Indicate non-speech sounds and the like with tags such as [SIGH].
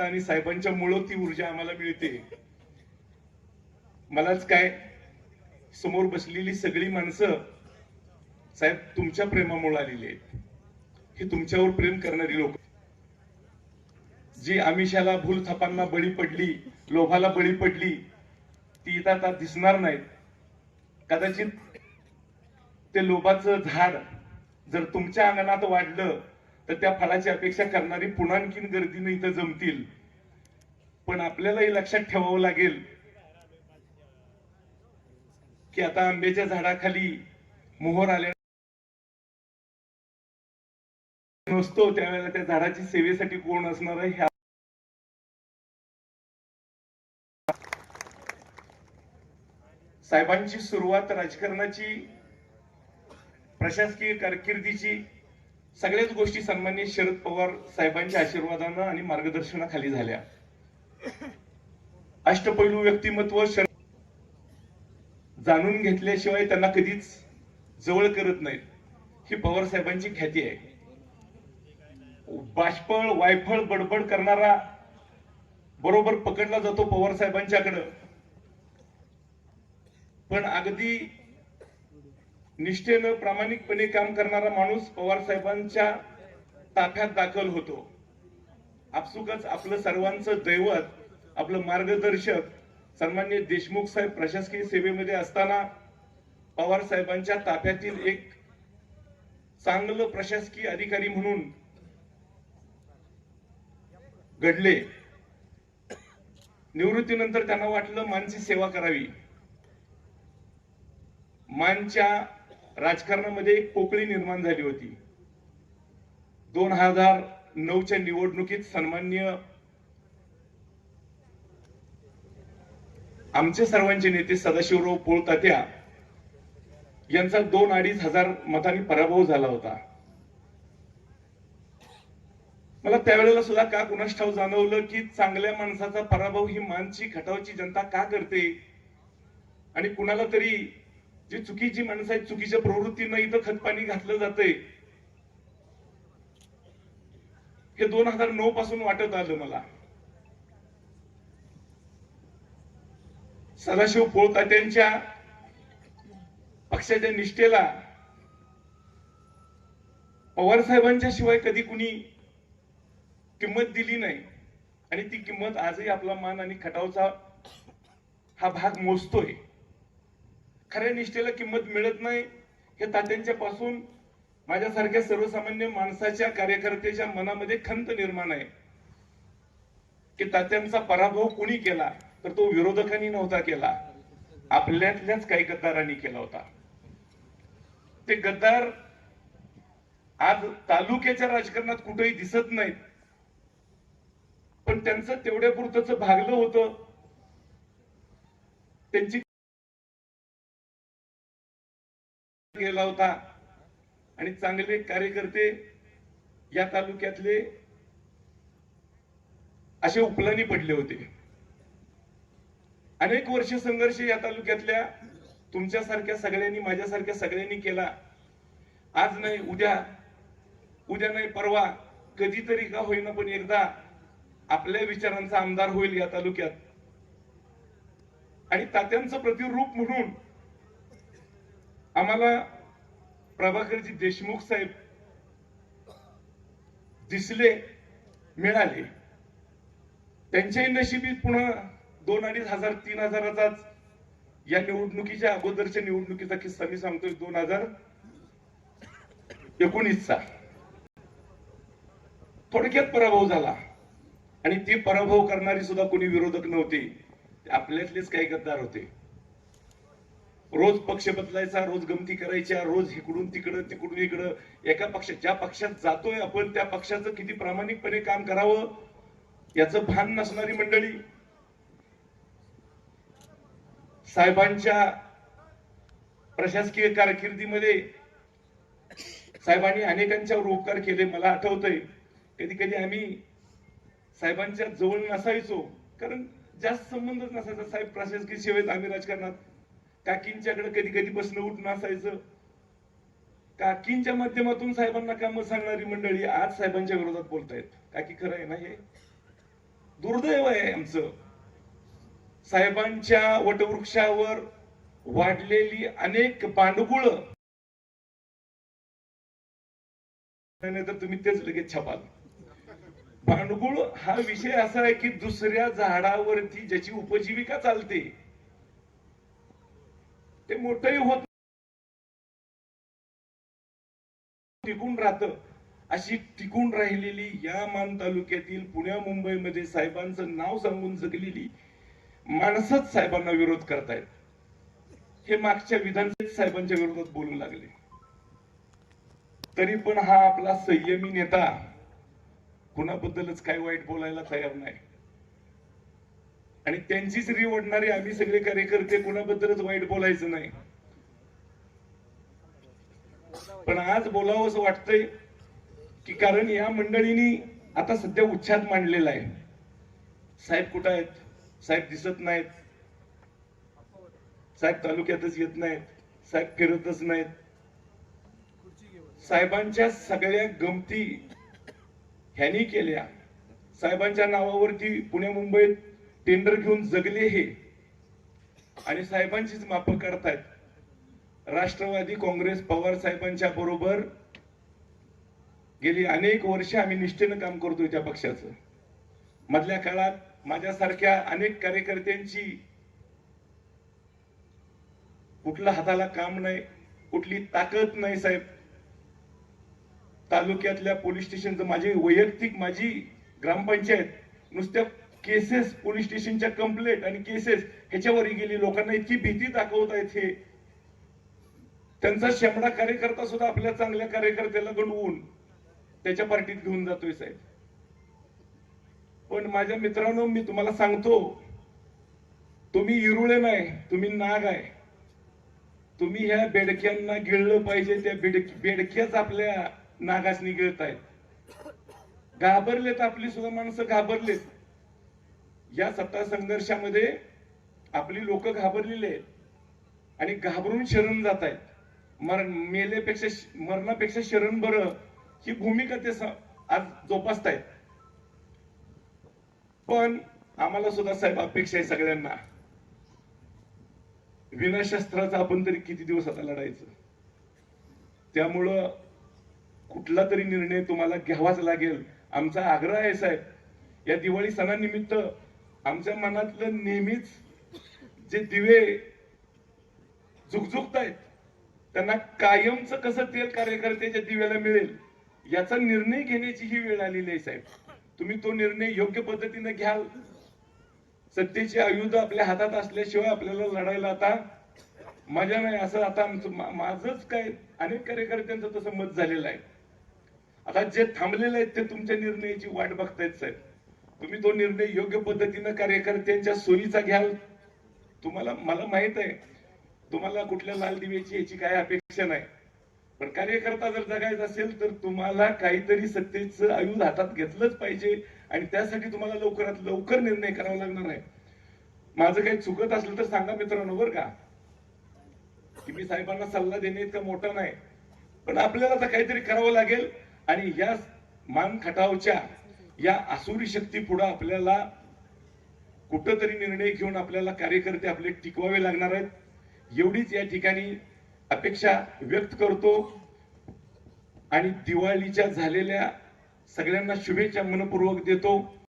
आणि साहेबांच्या मुळे ती ऊर्जा आम्हाला मिळते. मलाच काय समोर बसलेली सगळी माणसं साहेब तुमच्या प्रेमामुळे आलेली आहेत. ही तुमच्यावर प्रेम करणारी लोक. जी आमिषाला भूल थापांना बळी पडली लोभाला बळी पडली ती इथं आता दिसणार नाहीत. कदाचित ते लोभाचं झाड जर तुमच्या अंगणात वाढलं तर त्या फळाची अपेक्षा करणारी पुन्हा आणखीन गर्दीनं इथं जमतील. पण आपल्यालाही लक्षात ठेवावं लागेल की आता आंब्याच्या झाडाखाली मोहर आल्या नसतो त्यावेळेला त्या झाडाची सेवेसाठी कोण असणार आहे? ह्या साहेबांची सुरुवात राजकारणाची प्रशासकीय कारकिर्दीची सगळ्याच गोष्टी सन्मान्य शरद पवार साहेबांच्या आशीर्वादानं आणि मार्गदर्शनाखाली झाल्या. [LAUGHS] अष्टपैलू व्यक्तिमत्व शरद जाणून घेतल्याशिवाय त्यांना कधीच जवळ करत नाहीत. ही पवार साहेबांची ख्याती आहे. बाष्पळ वायफळ बडबड करणारा बरोबर पकडला जातो पवार साहेबांच्याकडं. पण अगदी निष्ठेनं प्रामाणिकपणे काम करणारा माणूस पवार साहेबांच्या ताफ्यात दाखल होतो. आपसुकच आपलं सर्वांचं दैवत आपलं मार्गदर्शक सन्मान्य देशमुख साहेब प्रशासकीय सेवेमध्ये असताना पवार साहेबांच्या ताफ्यातील एक चांगलं प्रशासकीय अधिकारी म्हणून घडले. निवृत्तीनंतर त्यांना वाटलं मानची सेवा करावी. मानच्या राजकारणामध्ये एक पोकळी निर्माण झाली होती. दोन हजार नऊच्या निवडणुकीत सन्मान्य आमचे सर्वांचे नेते सदाशिवराव पोळतात्या यांचा दोन अडीच हजार मतांनी पराभव झाला होता. मला त्यावेळेला सुद्धा का कुणास ठाव जाणवलं की चांगल्या माणसाचा पराभव ही मानची खटावची जनता का करते? आणि कुणाला तरी जी चुकीची माणसं आहेत चुकीच्या प्रवृत्तीनं इथं खतपाणी घातलं जातंय. हे दोन हजार नऊ पासून वाटत आलं मला. सदाशिव पोळतात्यांच्या पक्षाच्या निष्ठेला पवार साहेबांच्या शिवाय कधी कुणी किंमत दिली नाही. आणि ती किंमत आजही आपला मान आणि खटावचा हा भाग मोजतोय. खऱ्या निष्ठेला किंमत मिळत नाही हे तात्यांच्या पासून माझ्यासारख्या सर्वसामान्य माणसाच्या कार्यकर्त्याच्या मनामध्ये खंत निर्माण आहे. की तात्यांचा पराभव कुणी केला तर तो विरोधकांनी नव्हता केला. आपल्यातल्याच काही गद्दारांनी केला होता. ते गद्दार आज तालुक्याच्या राजकारणात कुठेही दिसत नाहीत. पण त्यांचं तेवढ्या पुरतच भागलं होतं. त्यांची केला होता. आणि चांगले कार्यकर्ते या तालुक्यातले असे उपलानी पडले होते. अनेक वर्ष संघर्ष या तालुक्यातल्या तुमच्यासारख्या सगळ्यांनी माझ्यासारख्या सगळ्यांनी केला. आज नाही उद्या उद्या नाही परवा कधीतरी का होईना पण एकदा आपल्या विचारांचा आमदार होईल या तालुक्यात. आणि तात्यांचं प्रतिरूप म्हणून आम्हाला प्रभाकरजी देशमुख साहेब दिसले मिळाले. त्यांच्याही नशिबीत पुन्हा दोन अडीच हजार तीन हजाराचाच या निवडणुकीच्या अगोदरच्या निवडणुकीचा किस्सा मी सांगतोय दोन हजार एकोणीसचा. थोडक्यात पराभव झाला. आणि ती पराभव करणारी सुद्धा कोणी विरोधक नव्हते. आपल्यातलेच काही गद्दार होते. रोज पक्ष बदलायचा रोज गमती करायच्या रोज इकडून तिकडं तिकडून इकडं. एका पक्षात ज्या पक्षात जातोय आपण त्या पक्षाचं किती प्रामाणिकपणे काम करावं याचं भान नसणारी मंडळी. साहेबांच्या प्रशासकीय कारकिर्दीमध्ये साहेबांनी अनेकांच्यावर उपकार केले मला आठवतंय. कधी कधी आम्ही साहेबांच्या जवळ नसायचो कारण जास्त संबंधच नसायचा साहेब प्रशासकीय सेवेत आम्ही राजकारणात. काकींच्याकडे कधी कधी बसणं उठणं असायचं. काकींच्या माध्यमातून साहेबांना काम सांगणारी मंडळी आज साहेबांच्या विरोधात बोलतायत. काकी खरं आहे ना हे? दुर्दैव आहे आमचं. साहेबांच्या वटवृक्षावर वाढलेली अनेक पांडुगुळ नाही तर तुम्ही तेच लगेच छपाल. भांडगुळ हा विषय असा आहे की दुसऱ्या झाडावरती ज्याची उपजीविका चालते ते मोठंही होत टिकून राहत. अशी टिकून राहिलेली या मान तालुक्यातील पुण्या मुंबईमध्ये साहेबांचं नाव सांगून जगलेली माणसंच साहेबांना विरोध करतायत. हे मागच्या विधानसभेत साहेबांच्या विरोधात बोलू लागले. तरी पण हा आपला संयमी नेता कुणाबद्दलच काय वाईट बोलायला तयार नाही. आणि त्यांचीच री ओढणारे आम्ही सगळे कार्यकर्ते कोणाबद्दलच वाईट बोलायचं नाही. पण आज बोलावं असं वाटतंय की कारण या मंडळींनी आता सध्या उच्छाद मांडलेला आहे. साहेब कुठं आहेत? साहेब दिसत नाहीत. साहेब तालुक्यातच येत नाहीत. साहेब फिरतच नाहीत. साहेबांच्या सगळ्या गमती ह्यानी केल्या. साहेबांच्या नावावरती पुणे मुंबईत टेंडर घेऊन जगले हे आणि साहेबांचीच माप करतायत. राष्ट्रवादी काँग्रेस पवार साहेबांच्या बरोबर गेली अनेक वर्ष आम्ही निष्ठेनं काम करतोय त्या पक्षाचं. मधल्या काळात माझ्यासारख्या अनेक कार्यकर्त्यांची कुठलं हाताला काम नाही कुठली ताकद नाही साहेब. तालुक्यातल्या पोलीस स्टेशनचं माझी वैयक्तिक माझी ग्रामपंचायत नुसत्या केसेस पोलीस स्टेशनच्या कंप्लेंट आणि केसेस ह्याच्यावर गेली. लोकांना इतकी भीती दाखवत आहेत हे. त्यांचा शेमडा कार्यकर्ता सुद्धा आपल्या चांगल्या कार्यकर्त्याला घडवून त्याच्या पार्टीत घेऊन जातोय साहेब. पण माझ्या मित्रांनो मी तुम्हाला सांगतो तुम्ही इरुळे नाही तुम्ही नाग आहे. तुम्ही ह्या बेडक्यांना गिळलं पाहिजे त्या बेडक बेडक्याच आपल्या नागासनी गिळत आहेत घाबरलेत आपली सुद्धा माणसं घाबरलेत. या सत्ता संघर्षामध्ये आपली लोक घाबरलेली आहेत. आणि घाबरून शरण जात आहेत मरण मेलेपेक्षा मरणापेक्षा शरण बरं ही भूमिका ते आज जोपासतायत. पण आम्हाला सुद्धा साहेब अपेक्षा आहे सगळ्यांना. विनाशस्त्राचा आपण तरी किती दिवस आता लढायचं? त्यामुळं कुठला तरी निर्णय तुम्हाला घ्यावाच लागेल. आमचा आग्रह आहे साहेब. या दिवाळी सणानिमित्त आमच्या मनातलं नेहमीच जे दिवे झुकझुकत आहेत त्यांना कायमचं कसं तेल कार्यकर्त्याच्या दिव्याला मिळेल याचा निर्णय घेण्याची ही वेळ आलेली आहे साहेब. तुम्ही तो निर्णय योग्य पद्धतीने घ्याल. सत्तेचे आयुध आपल्या हातात असल्याशिवाय आपल्याला लढायला आता मजा नाही असं आता आमचं माझंच काय अनेक कार्यकर्त्यांचं तसं मत झालेलं आहे. आता जे थांबलेले आहेत ते तुमच्या निर्णयाची वाट बघतायत साहेब. तुम्ही तो निर्णय योग्य पद्धतीनं कार्यकर्त्यांच्या सोयीचा घ्याल. तुम्हाला मला माहीत आहे. तुम्हाला कुठल्या लाल दिव्याची याची काय अपेक्षा नाही. पण कार्यकर्ता जर जगायचा असेल तर तुम्हाला काहीतरी सत्तेचं आयुध हातात घेतलंच पाहिजे आणि त्यासाठी तुम्हाला लवकरात लवकर निर्णय करावा लागणार आहे. माझं काही चुकत असलं तर सांगा मित्रांनो बरं का. की मी साहेबांना सल्ला देणे इतका मोठा नाही. पण आपल्याला आता काहीतरी करावं लागेल आणि या मान खटावच्या या आसुरी शक्ती पुढे आपल्याला कुठंतरी निर्णय घेऊन आपल्याला कार्यकर्ते आपले टिकवावे लागणार आहेत. एवढीच या ठिकाणी अपेक्षा व्यक्त करतो. आणि दिवाळीच्या झालेल्या सगळ्यांना शुभेच्छा मनपूर्वक देतो.